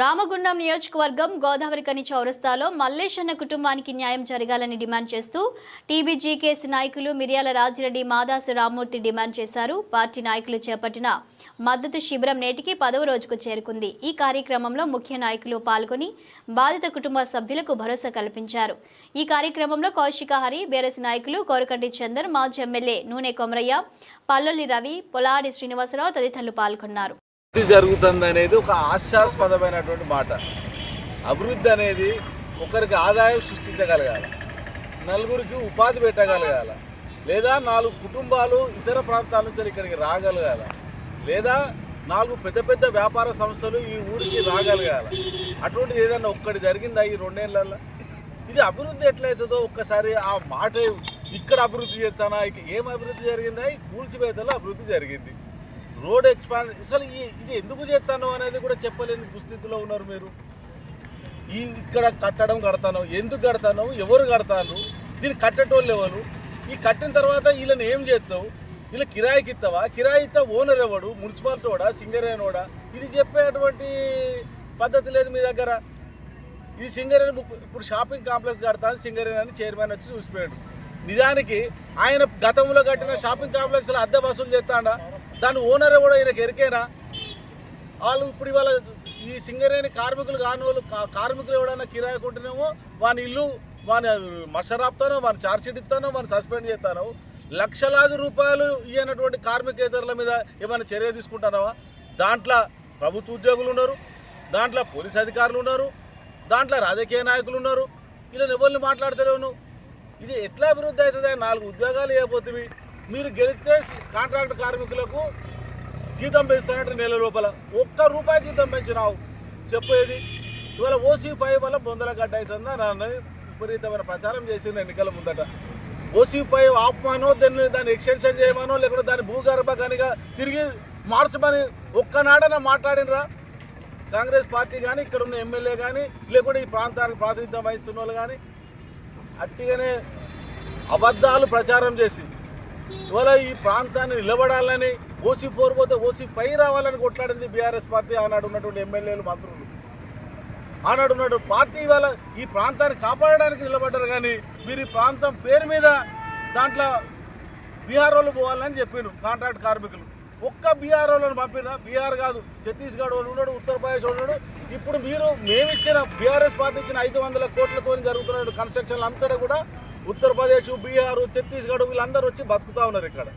రామగుండం నియోజకవర్గం గోదావరికని చౌరస్తాలో మల్లేశన్న కుటుంబానికి న్యాయం జరగాలని డిమాండ్ చేస్తూ టీబీజీకేసీ నాయకులు మిర్యాల రాజిరెడ్డి మాదాసు రామ్మూర్తి డిమాండ్ చేశారు. పార్టీ నాయకులు చేపట్టిన మద్దతు శిబిరం నేటికి పదవ రోజుకు చేరుకుంది. ఈ కార్యక్రమంలో ముఖ్య నాయకులు పాల్గొని బాధిత కుటుంబ సభ్యులకు భరోసా కల్పించారు. ఈ కార్యక్రమంలో కౌశిక హరి బేరసి నాయకులు కోరకంటి చందర్ మాజీ ఎమ్మెల్యే నూనె కొమరయ్య పల్లొల్లి రవి పొలాడి శ్రీనివాసరావు తదితరులు పాల్గొన్నారు. జరుగుతుంది అనేది ఒక హాస్యాస్పదమైనటువంటి మాట. అభివృద్ధి అనేది ఒకరికి ఆదాయం సృష్టించగలగాలి నలుగురికి ఉపాధి పెట్టగలగాలి లేదా నాలుగు కుటుంబాలు ఇతర ప్రాంతాల నుంచి ఇక్కడికి రాగలగాల లేదా నాలుగు పెద్ద పెద్ద వ్యాపార సంస్థలు ఈ ఊరికి రాగలగాలి. అటువంటిది ఏదన్నా ఒక్కటి జరిగిందా ఈ రెండేళ్ళలో ఇది అభివృద్ధి ఎట్లయితుందో ఒక్కసారి ఆ మాట ఇక్కడ అభివృద్ధి చేస్తానా? ఇక ఏం అభివృద్ధి జరిగిందా? ఈ కూల్చివేతలో అభివృద్ధి జరిగింది. రోడ్ ఎక్స్పాండ్ అసలు ఈ ఇది ఎందుకు చేస్తాను అనేది కూడా చెప్పలేని దుస్థితిలో ఉన్నారు మీరు. ఈ ఇక్కడ కట్టడం కడతాను ఎందుకు కడతాను ఎవరు కడతాను దీన్ని కట్టేటోళ్ళు ఎవరు? ఈ కట్టిన తర్వాత వీళ్ళని ఏం చేస్తావు? వీళ్ళు కిరాయికి ఇస్తావా? కిరాయి ఇస్తా ఓనర్ ఎవడు? మున్సిపాలిటీ వాడా? సింగరేనోడా ఇది చెప్పేటువంటి పద్ధతి లేదు మీ దగ్గర. ఇది సింగరేణి ఇప్పుడు షాపింగ్ కాంప్లెక్స్ కడతాను సింగరేణి అని చైర్మన్ వచ్చి చూసిపోయాడు. నిజానికి ఆయన గతంలో కట్టిన షాపింగ్ కాంప్లెక్స్లో అద్దె వసూలు చేస్తాడా? దాని ఓనర్ కూడా ఈయనకి ఎరికేనా వాళ్ళు ఇప్పుడు ఇవాళ ఈ సింగరేణి కార్మికులు కాని వాళ్ళు కార్మికులు ఎవడైనా కిరాయి కొంటేనేమో వాని ఇల్లు వాని మషరాపుతానో వాని ఛార్జ్షీట్ ఇస్తానో వాని సస్పెండ్ చేస్తానో లక్షలాది రూపాయలు ఇయ్యనటువంటి కార్మికేతరుల మీద ఏమైనా చర్య తీసుకుంటానవా? దాంట్లో ప్రభుత్వ ఉద్యోగులు ఉన్నారు దాంట్లో పోలీస్ అధికారులు ఉన్నారు దాంట్లో రాజకీయ నాయకులు ఉన్నారు ఇలా ఎవరిని మాట్లాడతలేవు ఇది ఎట్లా అభివృద్ధి అవుతుంది? నాలుగు ఉద్యోగాలు ఇవ్వబోతుంది మీరు గెలిస్తే కాంట్రాక్ట్ కార్మికులకు జీతం పెంచుతానంటే నెల లోపల. ఒక్క రూపాయి జీతం పెంచినావు. చెప్పేది ఇవాళ ఓసీ ఫైవ్ వల్ల బొందల గడ్డ అవుతుందా? నన్ను విపరీతమైన ప్రచారం చేసింది ఎన్నికల ముందట. ఓసీ ఫైవ్ ఆపమానో దాన్ని దాన్ని ఎక్స్టెన్షన్ చేయమనో లేకుంటే దాన్ని భూగర్భ కనిగా తిరిగి మార్చమని ఒక్కనాడన మాట్లాడినరా? కాంగ్రెస్ పార్టీ కానీ ఇక్కడ ఉన్న ఎమ్మెల్యే కానీ లేకుంటే ఈ ప్రాంతానికి ప్రాతినిధ్యం వహిస్తున్న వాళ్ళు కానీ అట్టిగానే అబద్ధాలు ప్రచారం చేసి ఇవాళ ఈ ప్రాంతాన్ని నిలబడాలని ఓసీ ఫోర్ పోతే ఓసీ ఫైవ్ రావాలని కొట్లాడింది బీఆర్ఎస్ పార్టీ. ఆనాడు ఉన్నటువంటి ఎమ్మెల్యేలు మంత్రులు ఆనాడు ఉన్నటువంటి పార్టీ ఇవాళ ఈ ప్రాంతాన్ని కాపాడడానికి నిలబడ్డారు. కానీ మీరు ఈ ప్రాంతం పేరు మీద దాంట్లో బీహార్ వాళ్ళు పోవాలని చెప్పిండు కాంట్రాక్ట్ కార్మికులు. ఒక్క బీహార్ వాళ్ళని పంపిన బీహార్ కాదు. ఛత్తీస్గఢ్ వాళ్ళు ఉన్నాడు ఉత్తరప్రదేశ్ వాళ్ళు ఉన్నాడు. ఇప్పుడు మీరు మేమిచ్చిన బీఆర్ఎస్ పార్టీ ఇచ్చిన ఐదు వందల కోట్లతో జరుగుతున్న కన్స్ట్రక్షన్లు అంతటా కూడా ఉత్తరప్రదేశ్ బీహార్ ఛత్తీస్గఢ్ వీళ్ళందరూ వచ్చి బతుకుతా ఉన్నారు ఇక్కడ.